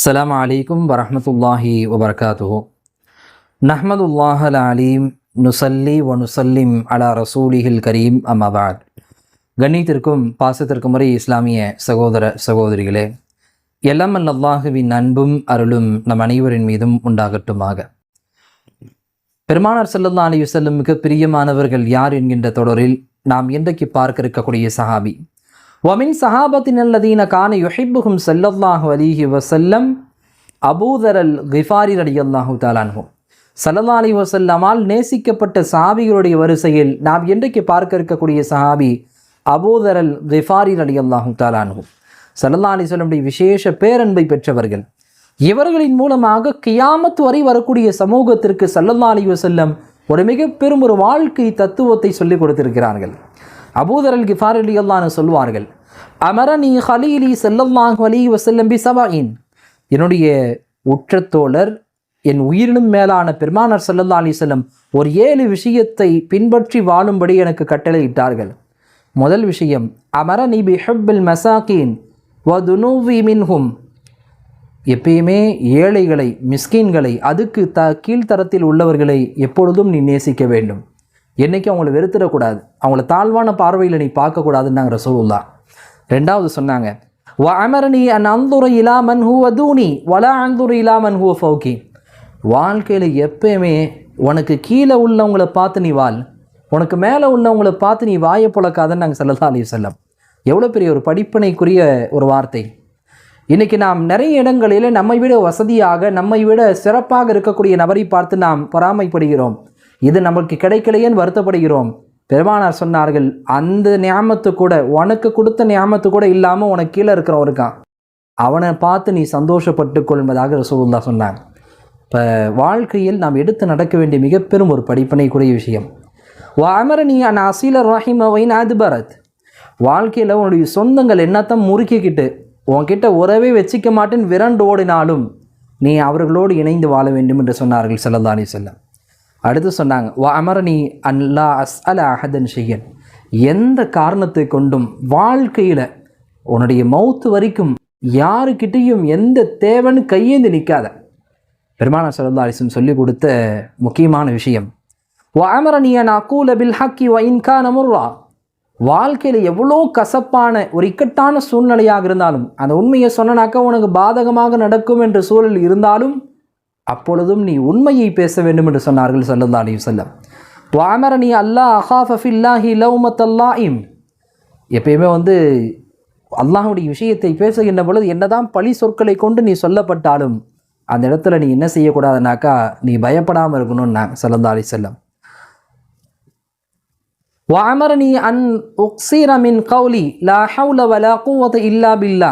السلام عليكم ورحمة الله وبركاته نحمد الله العليم நுசல்லி வ நுசல்லிம் அலா ரசூலிஹில் கரீம் அம்மாபாத் கண்ணியத்திற்கும் பாசத்திற்கும் முறை இஸ்லாமிய சகோதர சகோதரிகளே எல்லாம் அல்லாஹுவின் அன்பும் அருளும் நம் அனைவரின் மீதும் உண்டாகட்டுமாக பெருமானார் ஸல்லல்லாஹு அலைஹி வஸல்லம் மிக பிரியமானவர்கள் யார் என்கின்ற தொடரில் நாம் இன்றைக்கு பார்க்க இருக்கக்கூடிய சஹாபி ஒமின் சஹாபத்தின் அல்லதீன கான யுஹிப்புகும் செல்லல்லாஹு அலிஹி வசல்லம் அபூதரல் அல் கிஃபாரி ரலியல்லாஹு தாலான்ஹும் சல்லல்லா அலி வசல்லமால் நேசிக்கப்பட்ட சஹாபிகளுடைய வரிசையில் நாம் இன்றைக்கு பார்க்க இருக்கக்கூடிய சஹாபி அபூதரல் அல் கிஃபாரி ரலியல்லாஹு தாலான்ஹும் சல்லல்லா அலி சொல்லமுடைய விசேஷ பேரன்பை பெற்றவர்கள். இவர்களின் மூலமாக கியாமத் வரை வரக்கூடிய சமூகத்திற்கு சல்லல்லா அலி வசல்லம் ஒரு மிக பெரும் ஒரு வாழ்க்கை தத்துவத்தை சொல்லிக் கொடுத்திருக்கிறார்கள். அபூதரல் கிஃபார் அலி அல்லான்னு சொல்வார்கள் அமரனி ஹலீலி ஸல்லல்லாஹு அலைஹி வசல்லம்பி சபாயின் என்னுடைய உற்றத்தோழர் என் உயிரினும் மேலான பெருமானார் ஸல்லல்லாஹு அலி செல்லம் ஒரு ஏழு விஷயத்தை பின்பற்றி வாழும்படி எனக்கு கட்டளையிட்டார்கள். முதல் விஷயம் அமரனி பி ஹுப்பில் மசாக்கீன் வ மின்ஹும். எப்பயுமே ஏழைகளை மிஸ்கீன்களை அதுக்கு த கீழ்த்தரத்தில் உள்ளவர்களை எப்பொழுதும் நீ நேசிக்க வேண்டும். என்னைக்கு அவங்கள வெறுத்துடக்கூடாது. அவங்கள தாழ்வான பார்வையில் நீ பார்க்கக்கூடாதுன்னாங்க தான் ரெண்டாவது சொன்னாங்க வ அமரணி அன் அந்துர இலாமன் ஹூ அதூனி வலா அந்துர இலாமன் ஹூ ஃபௌகி. வாழ்க்கையில் எப்பயுமே உனக்கு கீழே உள்ளவங்கள பார்த்து நீ வாழ். உனக்கு மேலே உள்ளவங்களை பார்த்து நீ வாயை புழக்காதன்னு நாங்கள் செல்லதா அலி செல்லம் எவ்வளோ பெரிய ஒரு படிப்பினைக்குரிய ஒரு வார்த்தை. இன்றைக்கி நாம் நிறைய இடங்களில் நம்மை விட வசதியாக நம்மை விட சிறப்பாக இருக்கக்கூடிய நபரை பார்த்து நாம் பொறாமைப்படுகிறோம். இது நமக்கு கிடைக்கலையேன்னு வருத்தப்படுகிறோம்? பெருமானார் சொன்னார்கள் அந்த ஞாபத்து கூட உனக்கு கொடுத்த ஞாபத்து கூட இல்லாமல் உனக்கு கீழே இருக்கிறவன் இருக்கான். அவனை பார்த்து நீ சந்தோஷப்பட்டு கொள்வதாக ரசூல்லா சொன்னாங்க இப்போ வாழ்க்கையில் நாம் எடுத்து நடக்க வேண்டிய மிக பெரும் ஒரு படிப்பினைக்குரிய விஷயம். வாமரணி அன் அசீல ரஹிமவைன் அதுபரத். வாழ்க்கையில் உன்னுடைய சொந்தங்கள் என்னத்தான் முறுக்கிக்கிட்டு உன்கிட்ட உறவே வச்சிக்க மாட்டேன் விரண்டு ஓடினாலும் நீ அவர்களோடு இணைந்து வாழ வேண்டும் என்று சொன்னார்கள் சல்லல்லா செல்லம் அடுத்து சொன்னாங்க வா அமரணி அன்லா அஸ் அல அஹதன் ஷையன். எந்த காரணத்தை கொண்டும் வாழ்க்கையில் உன்னுடைய மவுத்து வரைக்கும் யாருக்கிட்டேயும் எந்த தேவன்னு கையேந்து நிற்காத. பெருமான சல்லா அலிசம் சொல்லிக் கொடுத்த முக்கியமான விஷயம் வ அக்கூல பில் ஹக்கி வைன்கா இன்கான வாழ்க்கையில் எவ்வளோ கசப்பான ஒரு இக்கட்டான சூழ்நிலையாக இருந்தாலும் அந்த உண்மையை சொன்னனாக்கா உனக்கு பாதகமாக நடக்கும் என்ற சூழல் இருந்தாலும் அப்பொழுதும் நீ உண்மையை பேச வேண்டும் என்று சொன்னார்கள் சல்லல்லா அலி வல்லம் துவாமரணி அல்லாஹ் அஹாஃபில்லாஹி லவ்மத்தல்லாஹிம் எப்பயுமே வந்து அல்லாஹுடைய விஷயத்தை பேசுகின்ற பொழுது என்னதான் பழி சொற்களை கொண்டு நீ சொல்லப்பட்டாலும் அந்த இடத்துல நீ என்ன செய்யக்கூடாதுனாக்கா நீ பயப்படாமல் இருக்கணும்னா சல்லல்லா அலி செல்லம் வாமரணி அன் உக்சீரமின் கௌலி லா ஹவுல வலா கூவத் இல்லா பில்லா.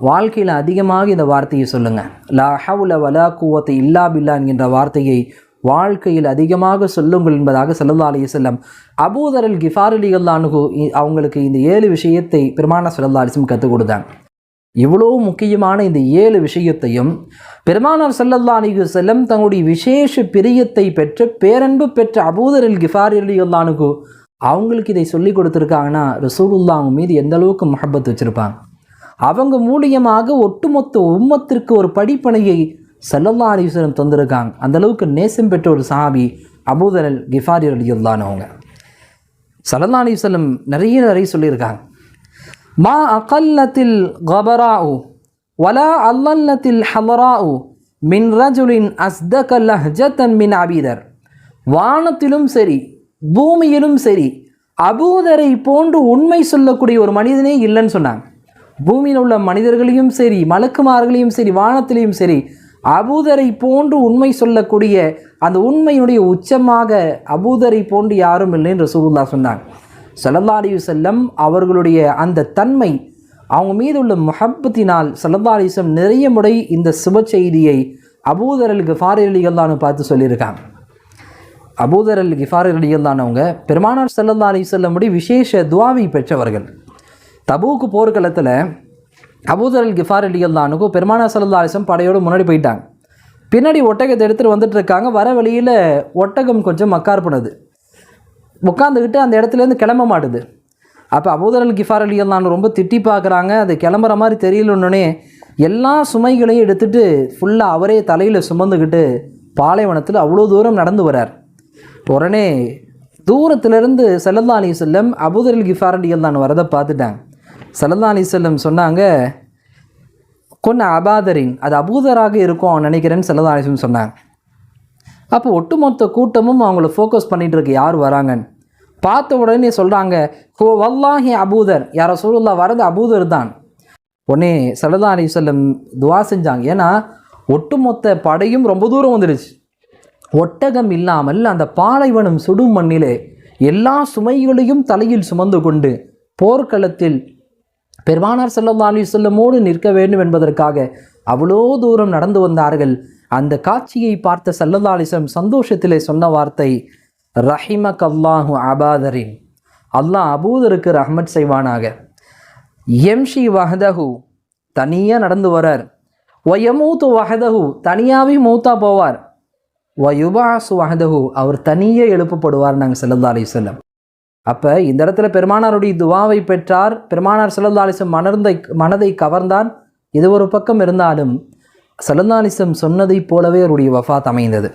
வாழ்க்கையில் அதிகமாக இந்த வார்த்தையை சொல்லுங்கள் லா ஹவுல வலா குவத்தை இல்லா பில்லா என்கின்ற வார்த்தையை வாழ்க்கையில் அதிகமாக சொல்லுங்கள் என்பதாக சல்லா அலி செல்லம் அபூதரல் அல் கிஃபார் அலி அல்லானுகு அவங்களுக்கு இந்த ஏழு விஷயத்தை பெருமான சல்லா அலிசம் கற்றுக் கொடுத்தாங்க. இவ்வளோ முக்கியமான இந்த ஏழு விஷயத்தையும் பெருமானார் சல்லல்லா அலிகு செல்லம் தங்களுடைய விசேஷ பிரியத்தை பெற்ற பேரன்பு பெற்ற அபூதரில் கிஃபார் அலி அல்லானுகு அவங்களுக்கு இதை சொல்லி கொடுத்துருக்காங்கன்னா ரசூலுல்லா அவங்க மீது எந்த அளவுக்கு வச்சுருப்பாங்க? அவங்க மூலியமாக ஒட்டுமொத்த உம்மத்திற்கு ஒரு படிப்பனையை சல்லல்லா அலிஸ்வரம் தந்திருக்காங்க. அந்த அளவுக்கு நேசம் பெற்ற ஒரு சாபி அபூதரல் கிஃபாரி அலி அல்லானவங்க சல்லல்லா அலிஸ்வலம் நிறைய நிறைய சொல்லியிருக்காங்க. மா அகல்லத்தில் கபராஉ வலா அல்லல்லத்தில் ஹலராஉ மின் ரஜுலின் அஸ்தக லஹ்ஜத்தன் மின் அபீதர் வானத்திலும் சரி பூமியிலும் சரி அபூதரை போன்று உண்மை சொல்லக்கூடிய ஒரு மனிதனே இல்லைன்னு சொன்னாங்க. பூமியில் உள்ள மனிதர்களையும் சரி மலக்குமார்களையும் சரி வானத்திலையும் சரி அபூதரை போன்று உண்மை சொல்லக்கூடிய அந்த உண்மையினுடைய உச்சமாக அபூதரை போன்று யாரும் இல்லைன்னு ரசூலுல்லா சொன்னாங்க. சல்லல்லா அலி செல்லம் அவர்களுடைய அந்த தன்மை அவங்க மீது உள்ள முஹப்பத்தினால் சல்லல்லா அலிசம் நிறைய முறை இந்த சுப செய்தியை அபூதர் அல் கிஃபார் அலிகல்லான்னு பார்த்து சொல்லியிருக்காங்க. அபூதர் அல் கிஃபார் அலிகல்லானவங்க பெருமானார் சல்லல்லா அலி செல்லமுடி விசேஷ துவாவை பெற்றவர்கள். தபூக்கு போர்க்களத்தில் அபூதரல் கிஃபார் அலியல்லானுக்கும் பெருமானா சல்லா அலிசம் படையோடு முன்னாடி போயிட்டாங்க. பின்னாடி ஒட்டகத்தை எடுத்துகிட்டு வந்துட்டு இருக்காங்க. வர வழியில் ஒட்டகம் கொஞ்சம் மக்கார் பண்ணுது உட்காந்துக்கிட்டு அந்த இடத்துலேருந்து கிளம்ப மாட்டுது. அப்போ அபூதரல் கிஃபார் அலியல்லான் ரொம்ப திட்டி பார்க்குறாங்க. அது கிளம்புற மாதிரி தெரியலன்னொடனே எல்லா சுமைகளையும் எடுத்துட்டு ஃபுல்லாக அவரே தலையில் சுமந்துக்கிட்டு பாலைவனத்தில் அவ்வளோ தூரம் நடந்து வரார் உடனே தூரத்திலிருந்து செல்லல்லா அலி செல்லம் அபூதரல் கிஃபார் அலியல்லான் வரதை பார்த்துட்டாங்க. சல்லல்லா அலி செல்லம் சொன்னாங்க கொன்ன அபாதரின் அது அபூதராக இருக்கும் நினைக்கிறேன்னு சல்லல்லா அலிஸ்லம் சொன்னாங்க. அப்போ ஒட்டுமொத்த கூட்டமும் அவங்கள ஃபோக்கஸ் பண்ணிகிட்டு இருக்கு யார் வராங்கன்னு. பார்த்த உடனே சொல்கிறாங்க ஹோ வல்லாஹி அபூதர் யாரோ சூழல்லா வரது அபூதர் தான். உடனே சல்லல்லா அலி செல்லம் துவா செஞ்சாங்க. ஏன்னா ஒட்டுமொத்த படையும் ரொம்ப தூரம் வந்துடுச்சு. ஒட்டகம் இல்லாமல் அந்த பாலைவனம் சுடும் மண்ணிலே எல்லா சுமைகளையும் தலையில் சுமந்து கொண்டு போர்க்களத்தில் பெருமானார் செல்லல்லா அலி செல்லமோடு நிற்க வேண்டும் என்பதற்காக அவ்வளோ தூரம் நடந்து வந்தார்கள். அந்த காட்சியை பார்த்த ஸல்லல்லாஹு அலைஹி சந்தோஷத்திலே சொன்ன வார்த்தை ரஹிம கல்லாஹு அபாதரின். அல்லாஹ் அபூதருக்கு ரஹ்மத் செய்வானாக. எம்ஷி வஹதஹு. தனியாக நடந்து வரார். ஒயமூத்து வஹதஹு. தனியாகவே மூத்தா போவார். வயுபாசு வஹதஹு. அவர் தனியே எழுப்பப்படுவார் நாங்கள் செல்லல்லா அலைஹி அப்போ இந்த இடத்துல பெருமானாருடைய துவாவை பெற்றார். பெருமானார் செல்லந்தாலிசம் மணர்ந்தை மனதை கவர்ந்தார் இது ஒரு பக்கம் இருந்தாலும் செல்லந்தாலிசம் சொன்னதைப் போலவே அவருடைய வஃபாத் அமைந்தது.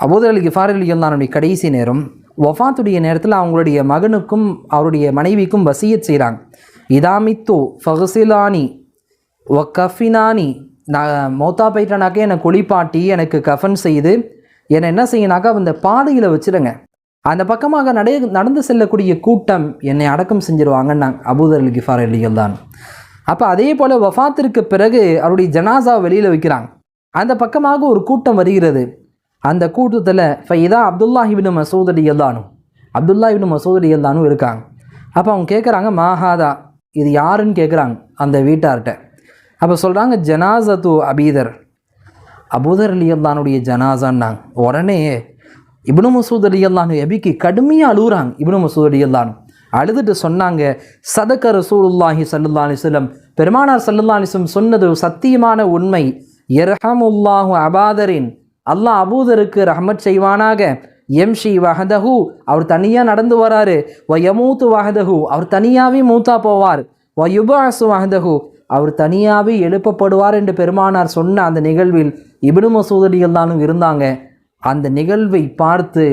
அபூதர் அலி கிஃபார் அலி அல்லானுடைய கடைசி நேரம் வஃபாத்துடைய நேரத்தில் அவங்களுடைய மகனுக்கும் அவருடைய மனைவிக்கும் வசியத் செய்கிறாங்க இதாமித்து ஃபஹசிலானி ஒ கஃபினானி. நான் மௌத்தா போயிட்டனாக்கே என்னை குளிப்பாட்டி எனக்கு கஃபன் செய்து என்னை என்ன செய்யனாக்கா அந்த பாதையில் வச்சுருங்க. அந்த பக்கமாக நடை நடந்து செல்லக்கூடிய கூட்டம் என்னை அடக்கம் செஞ்சிருவாங்கன்னாங்க அபூதர் அலி கிஃபார் அலிகள் தான். அப்போ அதே போல் வஃபாத்திற்கு பிறகு அவருடைய ஜனாசா வெளியில் வைக்கிறாங்க. அந்த பக்கமாக ஒரு கூட்டம் வருகிறது. அந்த கூட்டத்தில் ஃபைதா இதா அப்துல்லாஹிபின் மசூத் அலி அல்லானும் அப்துல்லா மசூத் அலி இருக்காங்க. அப்போ அவங்க கேட்குறாங்க மாஹாதா இது யாருன்னு கேட்குறாங்க அந்த வீட்டார்கிட்ட அப்போ சொல்கிறாங்க ஜனாசத்து அபீதர். அபூதர் அலி தானுடைய ஜனாசான்னாங்க. உடனே இப்னு மசூத் அலி அல்லானு எபிக்கு கடுமையாக அழுகுறாங்க. இப்னு மசூத் அலி அல்லானு அழுதுட்டு சொன்னாங்க சதக்க ரசூலுல்லாஹி சல்லுல்லா அலிஸ்லம் பெருமானார் சல்லுல்லா அலிஸ்லம் சொன்னது சத்தியமான உண்மை. எர்ஹமுல்லாஹு அபாதரின். அல்லாஹ் அபூதருக்கு ரஹமத் செய்வானாக. எம்ஷி வஹதஹு. அவர் தனியாக நடந்து வராரு. வ யமூத்து வஹதஹு. அவர் தனியாகவே மூத்தா போவார். வ யுபாசு வஹதஹு. அவர் தனியாகவே எழுப்பப்படுவார் என்று பெருமானார் சொன்ன அந்த நிகழ்வில் இபினு மசூதடிகள் தானும் இருந்தாங்க. அந்த நிகழ்வை பார்த்து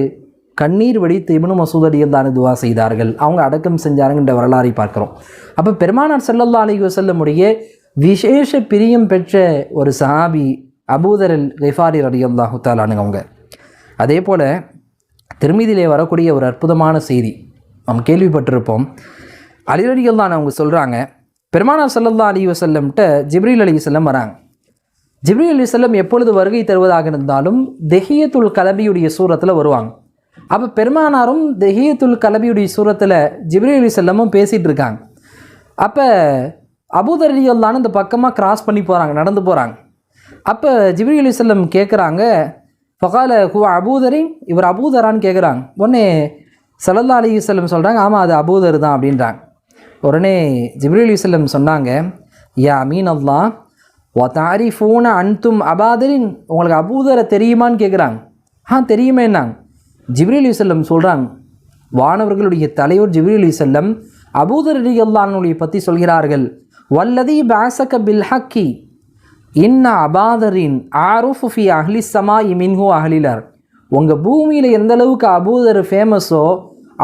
கண்ணீர் வடித்து இபனு மசூத் அலிகள் தான் துவா செய்தார்கள். அவங்க அடக்கம் செஞ்சாருங்கிற வரலாறை பார்க்குறோம். அப்போ பெருமானார் செல்லல்லா அலைஹி வஸல்லமுடைய விசேஷ பிரியம் பெற்ற ஒரு சஹாபி அபூதரல் அல் கிஃபாரி ரலியல்லாஹு தாலானுங்க அவங்க. அதே போல் திருமீதியிலே வரக்கூடிய ஒரு அற்புதமான செய்தி நம்ம கேள்விப்பட்டிருப்போம். அலிரடிகள் தான் அவங்க சொல்கிறாங்க பெருமானார் ஸல்லல்லாஹு அலி வசல்லம்கிட்ட ஜிப்ரீல் அலி செல்லம் வராங்க. ஜிப்ரீல் அலி செல்லம் எப்பொழுது வருகை தருவதாக இருந்தாலும் தெஹியத்துல் கலபியுடைய சூரத்தில் வருவாங்க. அப்போ பெருமானாரும் தெஹியத்துல் கலபியுடைய சூரத்தில் ஜிப்ரீல் அலி பேசிகிட்டு இருக்காங்க. அப்போ அபூதர் அலியல்லான்னு இந்த பக்கமாக கிராஸ் பண்ணி போகிறாங்க நடந்து போகிறாங்க அப்போ ஜிப்ரி அலி கேட்குறாங்க ஃபகால ஹூ அபூதரின் இவர் அபூதரான்னு கேட்குறாங்க உடனே சல்லல்லா அலி செல்லம் சொல்கிறாங்க ஆமாம் அது அபூதர் தான் அப்படின்றாங்க. உடனே ஜிப்ரி அலிசல்லம் சொன்னாங்க யா அமீன் அல்லா ஓ ஃபூன அன்தும் அபாதரின் உங்களுக்கு அபூதரை தெரியுமான்னு கேட்குறாங்க ஆ தெரியுமேன்னாங்க ஜிப்ரி அலி சொல்கிறாங்க வானவர்களுடைய தலைவர் ஜிப்ரி அலி செல்லம் அபூதர் அலி அல்லானுடைய பற்றி சொல்கிறார்கள். வல்லதி பாசக பில் ஹக்கி இன்ன அபாதரின் ஆருஃபு அஹ்லி சமா மின்ஹு அஹ்லிலர். உங்கள் பூமியில் எந்த அளவுக்கு அபூதர் ஃபேமஸோ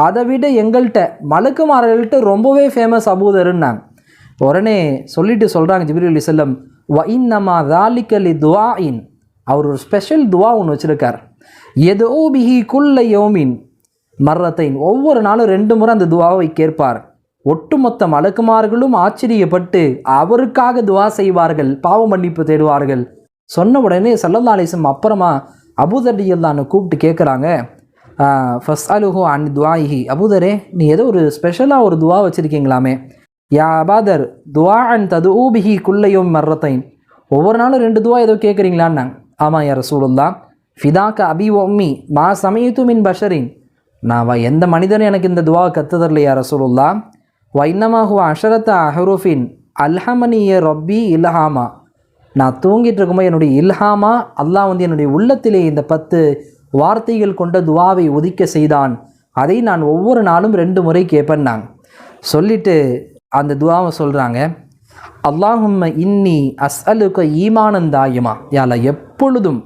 அதை விட எங்கள்கிட்ட மலக்குமார்கள்ட்ட ரொம்பவே ஃபேமஸ் அபூதருன்னாங்க. உடனே சொல்லிட்டு சொல்கிறாங்க ஜிப்ரி அலி செல்லம் வ இன்னமா தாலிக்கலி துவா இன் அவர் ஒரு ஸ்பெஷல் துவா ஒன்று வச்சுருக்கார். எதோ பிஹி குல்ல யோமின். மர்ரத்தைன். ஒவ்வொரு நாளும் ரெண்டு முறை அந்த துவாவை கேட்பார். ஒட்டுமொத்த மலக்குமார்களும் ஆச்சரியப்பட்டு அவருக்காக துவா செய்வார்கள். பாவ மன்னிப்பு தேடுவார்கள். சொன்ன உடனே சல்லல்லாலேசம் அப்புறமா அப்புறமா அபுதடியல்லான்னு கூப்பிட்டு கேட்குறாங்க. ஃபஸ்ட் அலுஹோ அன் துவாயிஹி அபுதரே நீ ஏதோ ஒரு ஸ்பெஷலாக ஒரு துவா வச்சுருக்கீங்களாமே. யா அபாதர் துவா அண்ட் தது ஊபிஹி குல்லையும் மர்ரத்தைன். ஒவ்வொரு நாளும் ரெண்டு துவா ஏதோ கேட்குறீங்களான்னாங்க. ஆமாம் யார் சூழல்லா ஃபிதாக்க அபி ஒம்மி மா சமயத்து மின் பஷரின். நான் எந்த மனிதனும் எனக்கு இந்த துவா கத்துதரல யார் ரசூலுல்லா வைன்னமாகுவ அஷரத்த அஹருஃபின் அல்ஹமனிய ரொப்பி இல்ஹாமா. நான் தூங்கிட்டு இருக்கும்போது என்னுடைய இல்ஹாமா அல்லாஹ் வந்து என்னுடைய உள்ளத்திலே இந்த பத்து வார்த்தைகள் கொண்ட துவாவை உதிக்க செய்தான். அதை நான் ஒவ்வொரு நாளும் ரெண்டு முறை கேட்பேன் நான் சொல்லிட்டு அந்த துவாவை சொல்கிறாங்க அல்லாஹும்ம இன்னி அஸ்அலுக்க ஈமானன் தாயுமா. யால எப்பொழுதும்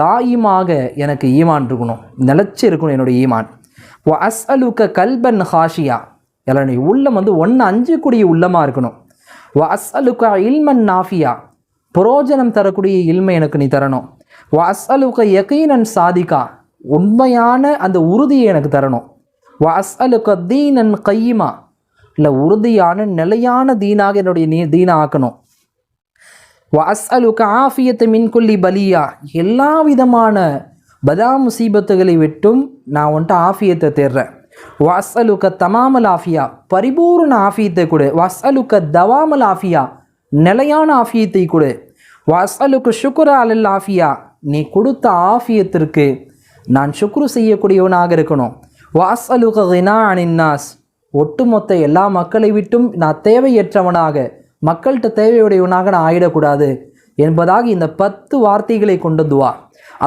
தாயுமாக எனக்கு ஈமான் இருக்கணும் நிலச்சி இருக்கணும் என்னுடைய ஈமான். அஸ் அஸ்அலுக்க கல்பன் ஹாஷியா. என்னுடைய உள்ளம் வந்து ஒன்று அஞ்சு கூடிய உள்ளமாக இருக்கணும். வ அஸ்அலுக்க இல்மன் நாஃபியா. புரோஜனம் தரக்கூடிய இல்மை எனக்கு நீ தரணும். வ அஸ்அலுக்க யகீனன் சாதிகா. உண்மையான அந்த உறுதியை எனக்கு தரணும். வ அஸ்அலுக்க தீனன் கையுமா. இல்லை உறுதியான நிலையான தீனாக என்னுடைய நீ தீனா ஆக்கணும் வஸ்அலுக்க ஆஃபியத்து மின்குல்லி பலியா. எல்லா விதமான பதா முசீபத்துகளை விட்டும் நான் வந்துட்டு ஆஃபியத்தை தேடுறேன் வஸ்அலுக்க தமாமல் ஆஃபியா. பரிபூர்ண ஆஃபியத்தை கொடு. வஸ்அலுக்க தவாமல் ஆஃபியா. நிலையான ஆஃபியத்தை கொடு. வஸ்அலுக்கு சுக்குர அலல் ஆஃபியா. நீ கொடுத்த ஆஃபியத்திற்கு நான் சுக்ரு செய்யக்கூடியவனாக இருக்கணும். வாஸ்அலுக கினா அனின்னாஸ் ஒட்டுமொத்த எல்லா மக்களை விட்டும் நான் தேவையற்றவனாக மக்கள்கிட்ட தேவையுடையவனாக நான் ஆயிடக்கூடாது என்பதாக இந்த பத்து வார்த்தைகளை கொண்டு துவா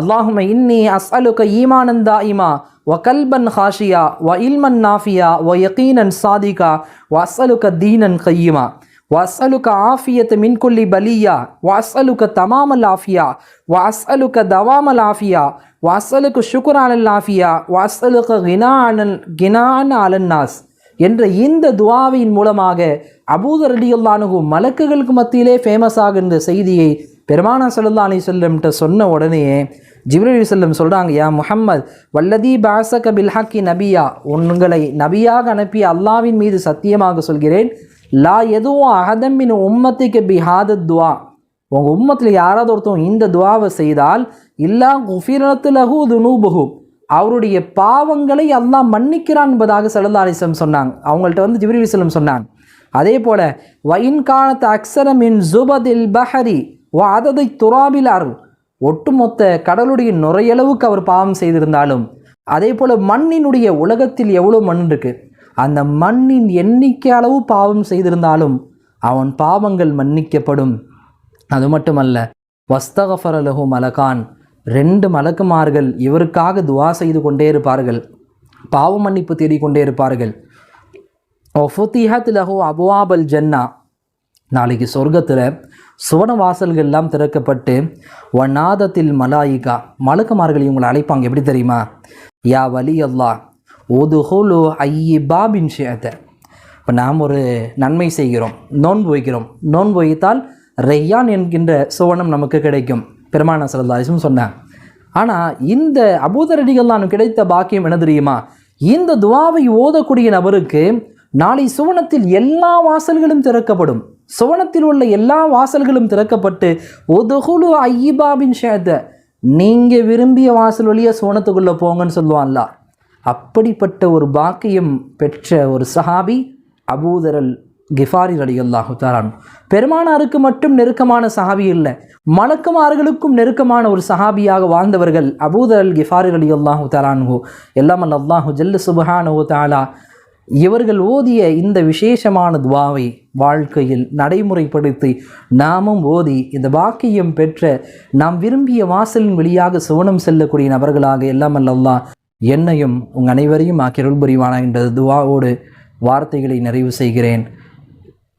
அல்லாஹும இன்னி அஸ்அலுக ஈமானன் தாயிமா வ கல்பன் ஹாஷியா வ இல்மன் நாஃபியா வ யகீனன் சாதிகா வ அஸ்அலுக தீனன் கையுமா وأسألك عافية من كل بلية وأسألك تمام العافية وأسألك دوام العافية وأسألك الشكر على العافية وأسألك غنى عن غنى على الناس என்ற இந்த துவாவின் மூலமாக அபூதர் அலியுல்லானுகு மலக்குகளுக்கு மத்தியிலே ஃபேமஸ் ஆகின்ற செய்தியை பெருமானா சல்லா அலி சொல்லம்கிட்ட சொன்ன உடனே ஜிப்ரலி செல்லம் சொல்கிறாங்க யா முஹம்மத் வல்லதி பாசக பில்ஹக்கி நபியா உங்களை நபியாக அனுப்பிய அல்லாவின் மீது சத்தியமாக சொல்கிறேன். லா எதுவும் அகதம்பின் உம்மத்திக்கு பிஹாத துவா. உங்கள் உம்மத்தில் யாராவது ஒருத்தவங்க இந்த துவாவை செய்தால் இல்லா குஃபிரத்து லகு துனூபகு அவருடைய பாவங்களை அல்லாஹ் மன்னிக்கிறான் என்பதாக சல்லா அலிஸ்லம் சொன்னாங்க. அவங்கள்ட்ட வந்து ஜிப்ரி அலிஸ்லம் சொன்னாங்க. அதே போல் வயின் காலத்து அக்ஸரமின் ஜுபதில் பஹரி வா அததை துராபிலார் ஒட்டுமொத்த கடலுடைய நுரையளவுக்கு அவர் பாவம் செய்திருந்தாலும் அதே போல் மண்ணினுடைய உலகத்தில் எவ்வளோ மண் இருக்குது அந்த மண்ணின் எண்ணிக்கை அளவு பாவம் செய்திருந்தாலும் அவன் பாவங்கள் மன்னிக்கப்படும். அது மட்டுமல்ல வஸ்தகஃபரலஹு மலகான். ரெண்டு மலக்குமார்கள் இவருக்காக துவா செய்து கொண்டே இருப்பார்கள். பாவ மன்னிப்பு தேடிக்கொண்டே இருப்பார்கள். ஒஃபுத்திஹத் லஹு அபுவாபல் ஜன்னா. நாளைக்கு சொர்க்கத்தில் சுவன வாசல்கள் எல்லாம் திறக்கப்பட்டு வநாதத்தில் மலாயிகா. மலக்குமார்கள் இவங்களை அழைப்பாங்க. எப்படி தெரியுமா? யா வலி அல்லா ஒதுஹோலு ஐயி பாபின் ஷேத்த இப்போ நாம் ஒரு நன்மை செய்கிறோம் நோன்பு வைக்கிறோம். நோன்பு வைத்தால் ரெய்யான் என்கின்ற சுவனம் நமக்கு கிடைக்கும். பெருமான சரதாரிசும் சொன்னாங்க ஆனால் இந்த அபூதரடிகள்லாம் கிடைத்த பாக்கியம் என்ன தெரியுமா? இந்த துவாவை ஓதக்கூடிய நபருக்கு நாளை சுவனத்தில் எல்லா வாசல்களும் திறக்கப்படும். சுவனத்தில் உள்ள எல்லா வாசல்களும் திறக்கப்பட்டு ஒதுகுலு ஐயபாபின் ஷேத நீங்கள் விரும்பிய வாசல் வழியாக சுவனத்துக்குள்ளே போங்கன்னு சொல்லுவான்ல அப்படிப்பட்ட ஒரு பாக்கியம் பெற்ற ஒரு சஹாபி அபூதரல் கிஃபாரி அலி தாரான் பெருமானாருக்கு மட்டும் நெருக்கமான சஹாபி இல்லை. மலக்குமார்களுக்கும் நெருக்கமான ஒரு சஹாபியாக வாழ்ந்தவர்கள் அபூதர் அல் கிஃபாரி அலி அல்லாஹு தாலான்ஹு எல்லாம் அல் அல்லாஹு ஜல்லு சுபஹானோ தாலா இவர்கள் ஓதிய இந்த விசேஷமான துவாவை வாழ்க்கையில் நடைமுறைப்படுத்தி நாமும் ஓதி இந்த பாக்கியம் பெற்ற நாம் விரும்பிய வாசலின் வழியாக சுவனம் செல்லக்கூடிய நபர்களாக எல்லாம் அல்லா என்னையும் உங்கள் அனைவரையும் ஆக்கியருள் புரிவானா என்ற துவாவோடு வார்த்தைகளை நிறைவு செய்கிறேன்.